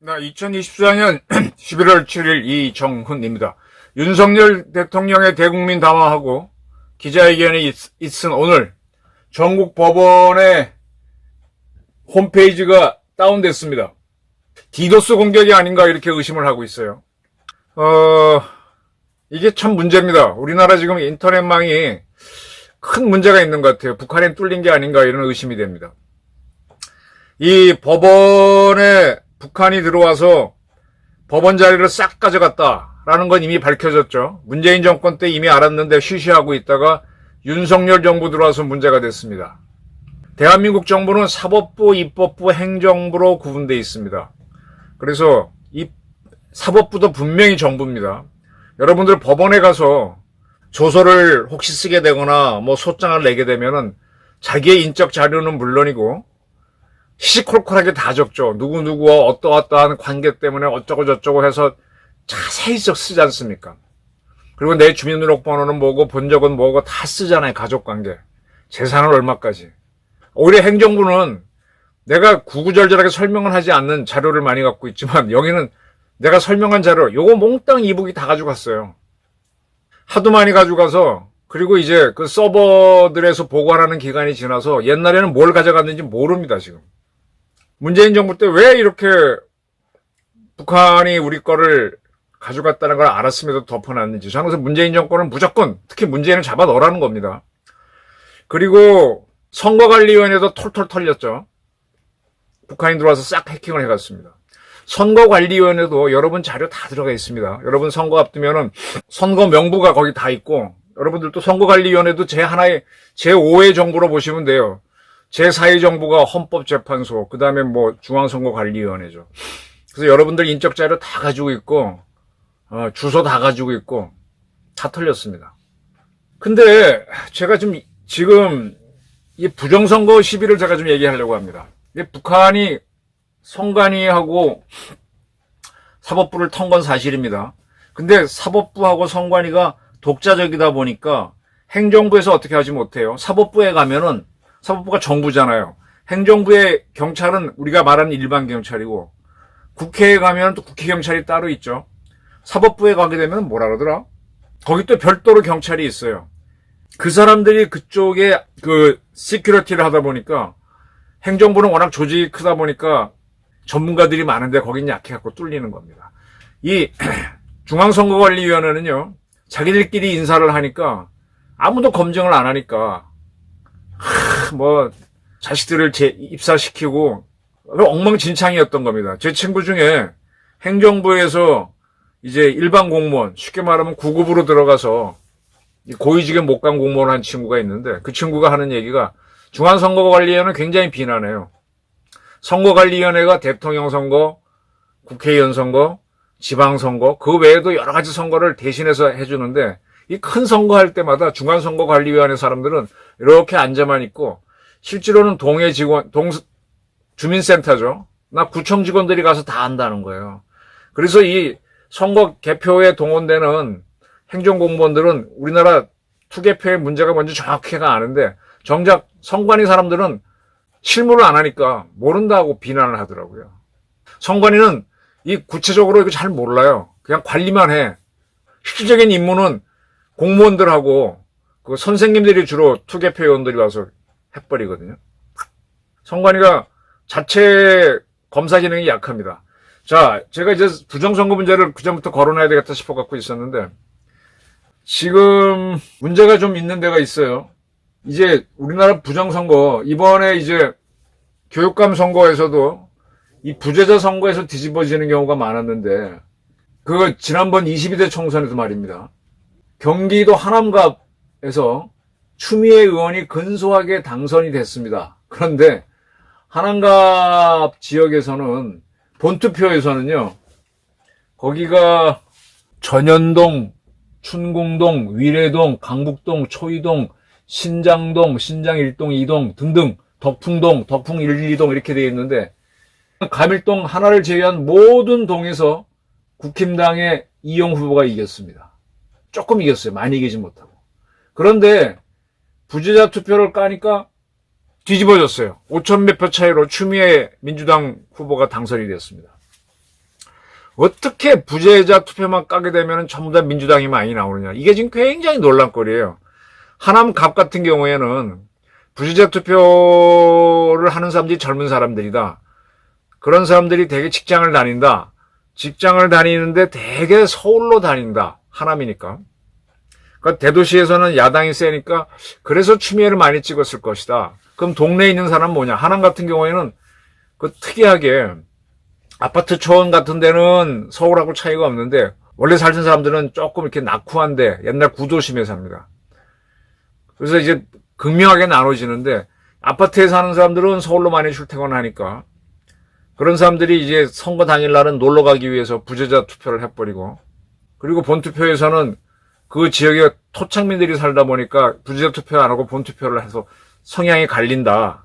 나 2024년 11월 7일 이정훈입니다. 윤석열 대통령의 대국민 담화하고 기자회견이 있, 있은 오늘 전국 법원의 홈페이지가 다운됐습니다. 디도스 공격이 아닌가 이렇게 의심을 하고 있어요. 어, 이게 참 문제입니다. 우리나라 지금 인터넷망이 큰 문제가 있는 것 같아요. 북한에 뚫린 게 아닌가 이런 의심이 됩니다. 이 법원에 북한이 들어와서 법원 자리를 싹 가져갔다라는 건 이미 밝혀졌죠. 문재인 정권 때 이미 알았는데 쉬쉬하고 있다가 윤석열 정부 들어와서 문제가 됐습니다. 대한민국 정부는 사법부, 입법부, 행정부로 구분되어 있습니다. 그래서 이 사법부도 분명히 정부입니다. 여러분들 법원에 가서 조서를 혹시 쓰게 되거나 뭐 소장을 내게 되면은 자기의 인적 자료는 물론이고 시시콜콜하게 다 적죠. 누구누구와 어떠어떠한 관계 때문에 어쩌고 저쩌고 해서 자세히 적 쓰지 않습니까? 그리고 내 주민등록번호는 뭐고 본 적은 뭐고 다 쓰잖아요. 가족관계. 재산은 얼마까지. 오히려 행정부는 내가 구구절절하게 설명을 하지 않는 자료를 많이 갖고 있지만 여기는 내가 설명한 자료 요거 몽땅 이북이 다 가져갔어요. 하도 많이 가져가서 그리고 이제 그 서버들에서 보관하는 기간이 지나서 옛날에는 뭘 가져갔는지 모릅니다, 지금. 문재인 정부 때 왜 이렇게 북한이 우리 거를 가져갔다는 걸 알았음에도 덮어놨는지. 그래서 문재인 정권은 무조건 특히 문재인을 잡아 넣으라는 겁니다. 그리고 선거관리위원회도 털털 털렸죠. 북한이 들어와서 싹 해킹을 해갔습니다. 선거관리위원회도 여러분 자료 다 들어가 있습니다. 여러분 선거 앞두면은 선거 명부가 거기 다 있고 여러분들도 선거관리위원회도 제 하나의 제 5의 정부로 보시면 돼요. 제 4의 정부가 헌법재판소, 그 다음에 뭐 중앙선거관리위원회죠. 그래서 여러분들 인적 자료 다 가지고 있고 어, 주소 다 가지고 있고 다 털렸습니다. 근데 제가 좀 지금 이 부정선거 시비를 제가 좀 얘기하려고 합니다. 북한이 선관위하고 사법부를 턴 건 사실입니다. 근데 사법부하고 선관위가 독자적이다 보니까 행정부에서 어떻게 하지 못해요. 사법부에 가면은 사법부가 정부잖아요. 행정부의 경찰은 우리가 말하는 일반 경찰이고 국회에 가면 또 국회 경찰이 따로 있죠. 사법부에 가게 되면 뭐라 그러더라? 거기 또 별도로 경찰이 있어요. 그 사람들이 그쪽에 그 시큐리티를 하다 보니까 행정부는 워낙 조직이 크다 보니까 전문가들이 많은데 거긴 약해갖고 뚫리는 겁니다. 이 중앙선거관리위원회는요, 자기들끼리 인사를 하니까 아무도 검증을 안 하니까 하, 뭐 자식들을 재, 입사시키고 엉망진창이었던 겁니다. 제 친구 중에 행정부에서 이제 일반 공무원, 쉽게 말하면 9급으로 들어가서 고위직에 못 간 공무원 한 친구가 있는데 그 친구가 하는 얘기가 중앙선거관리위원회는 굉장히 비난해요. 선거관리위원회가 대통령 선거, 국회의원 선거, 지방선거, 그 외에도 여러 가지 선거를 대신해서 해주는데 이 큰 선거할 때마다 중앙선거관리위원회 사람들은 이렇게 앉아만 있고 실제로는 동해 직원, 동, 주민센터죠. 나 구청 직원들이 가서 다 한다는 거예요. 그래서 이 선거 개표에 동원되는 행정공무원들은 우리나라 투개표의 문제가 뭔지 정확히가 아는데 정작 선관위 사람들은 실무를 안 하니까 모른다고 비난을 하더라고요. 선관위는 이 구체적으로 이거 잘 몰라요. 그냥 관리만 해. 실질적인 임무는 공무원들하고 그 선생님들이 주로 투개표 요원들이 와서 해버리거든요. 선관위가 자체 검사 기능이 약합니다. 자, 제가 이제 부정선거 문제를 그전부터 거론해야 되겠다 싶어 갖고 있었는데, 지금 문제가 좀 있는 데가 있어요. 이제 우리나라 부정선거, 이번에 이제 교육감 선거에서도 이 부재자 선거에서 뒤집어지는 경우가 많았는데, 그 지난번 22대 총선에도 말입니다. 경기도 하남갑에서 추미애 의원이 근소하게 당선이 됐습니다. 그런데 하남갑 지역에서는 본투표에서는요, 거기가 전현동, 춘공동, 위례동, 강북동, 초이동, 신장동, 신장 1동, 2동 등등 덕풍동, 덕풍 1, 2동 이렇게 되어 있는데 가밀동 하나를 제외한 모든 동에서 국힘당의 이용 후보가 이겼습니다. 조금 이겼어요. 많이 이기지 못하고. 그런데 부재자 투표를 까니까 뒤집어졌어요. 5천 몇 표 차이로 추미애 민주당 후보가 당선이 됐습니다. 어떻게 부재자 투표만 까게 되면 전부 다 민주당이 많이 나오느냐. 이게 지금 굉장히 논란거리예요. 하남 갑 같은 경우에는 부재자 투표를 하는 사람들이 젊은 사람들이다. 그런 사람들이 되게 직장을 다닌다. 직장을 다니는데 되게 서울로 다닌다. 하남이니까. 그러니까 대도시에서는 야당이 세니까 그래서 추미애를 많이 찍었을 것이다. 그럼 동네에 있는 사람은 뭐냐? 하남 같은 경우에는 그 특이하게 아파트 초원 같은 데는 서울하고 차이가 없는데 원래 살던 사람들은 조금 이렇게 낙후한데 옛날 구도심에 삽니다. 그래서 이제 극명하게 나눠지는데 아파트에 사는 사람들은 서울로 많이 출퇴근하니까 그런 사람들이 이제 선거 당일날은 놀러 가기 위해서 부재자 투표를 해버리고 그리고 본투표에서는 그 지역에 토착민들이 살다 보니까 부재자 투표 안 하고 본투표를 해서 성향이 갈린다.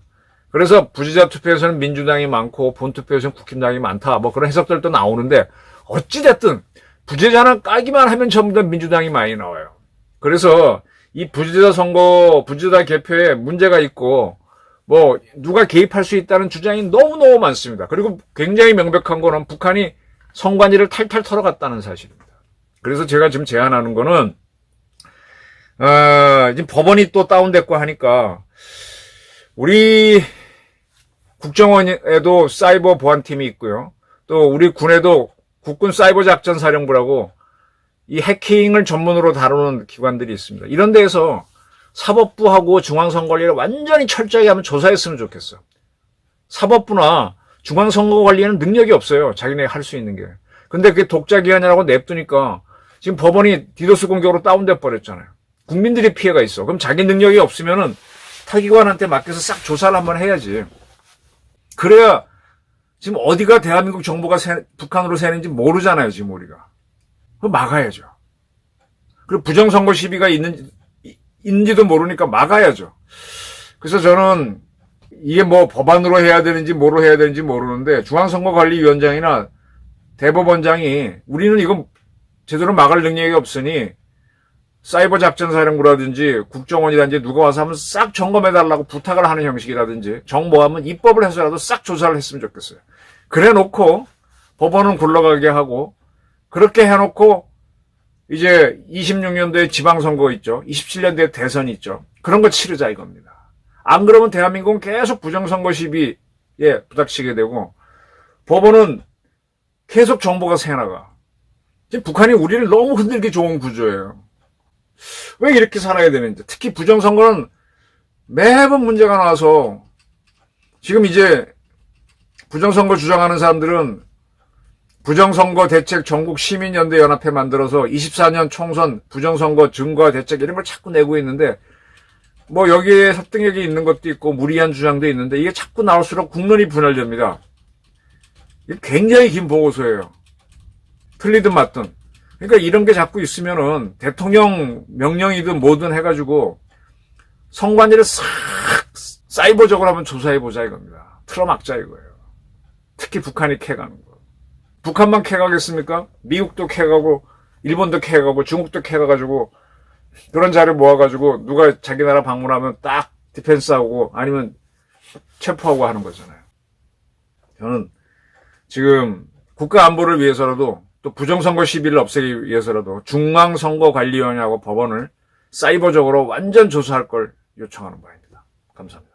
그래서 부재자 투표에서는 민주당이 많고 본투표에서는 국힘당이 많다. 뭐 그런 해석들도 나오는데 어찌됐든 부재자는 까기만 하면 전부 다 민주당이 많이 나와요. 그래서 이 부재자 선거, 부재자 개표에 문제가 있고 뭐 누가 개입할 수 있다는 주장이 너무너무 많습니다. 그리고 굉장히 명백한 거는 북한이 선관위를 탈탈 털어갔다는 사실입니다. 그래서 제가 지금 제안하는 거는 어, 지금 법원이 또 다운됐고 하니까 우리 국정원에도 사이버 보안팀이 있고요. 또 우리 군에도 국군 사이버 작전 사령부라고 이 해킹을 전문으로 다루는 기관들이 있습니다. 이런 데에서 사법부하고 중앙선거관리를 완전히 철저하게 하면 조사했으면 좋겠어. 사법부나 중앙선거관리에는 능력이 없어요. 자기네 할 수 있는 게. 근데 그게 독자 기관이라고 냅두니까 지금 법원이 디도스 공격으로 다운돼 버렸잖아요. 국민들이 피해가 있어. 그럼 자기 능력이 없으면은 타기관한테 맡겨서 싹 조사를 한번 해야지. 그래야 지금 어디가 대한민국 정부가 새- 북한으로 새는지 모르잖아요, 지금 우리가. 그거 막아야죠. 그리고 부정선거 시비가 있는, 있는지도 모르니까 막아야죠. 그래서 저는 이게 뭐 법안으로 해야 되는지 뭐로 해야 되는지 모르는데 중앙선거관리위원장이나 대법원장이 우리는 이거 제대로 막을 능력이 없으니 사이버 작전 사령부라든지 국정원이라든지 누가 와서 하면 싹 점검해 달라고 부탁을 하는 형식이라든지 정보하면 입법을 해서라도 싹 조사를 했으면 좋겠어요. 그래 놓고 법원은 굴러가게 하고 그렇게 해놓고 이제 26년도에 지방선거 있죠. 27년도에 대선이 있죠. 그런 거 치르자 이겁니다. 안 그러면 대한민국은 계속 부정선거 시비에 부닥치게 되고 법원은 계속 정보가 새나가. 지금 북한이 우리를 너무 흔들기 좋은 구조예요. 왜 이렇게 살아야 되는지. 특히 부정선거는 매번 문제가 나와서 지금 이제 부정선거 주장하는 사람들은 부정선거 대책 전국 시민연대 연합회 만들어서 24년 총선 부정선거 증거 대책 이런 걸 자꾸 내고 있는데 뭐 여기에 설득력이 있는 것도 있고 무리한 주장도 있는데 이게 자꾸 나올수록 국론이 분열됩니다. 이게 굉장히 긴 보고서예요. 틀리든 맞든. 그러니까 이런 게 자꾸 있으면은 대통령 명령이든 뭐든 해가지고 성관위를 싹 사이버적으로 한번 조사해보자 이겁니다. 틀어막자 이거예요. 특히 북한이 캐가는 거. 북한만 캐가겠습니까? 미국도 캐가고 일본도 캐가고 중국도 캐가가지고 그런 자료 모아가지고 누가 자기 나라 방문하면 딱 디펜스하고 아니면 체포하고 하는 거잖아요. 저는 지금 국가 안보를 위해서라도 또 부정선거 시비를 없애기 위해서라도 중앙선거관리위원회하고 법원을 사이버적으로 완전 조사할 걸 요청하는 바입니다. 감사합니다.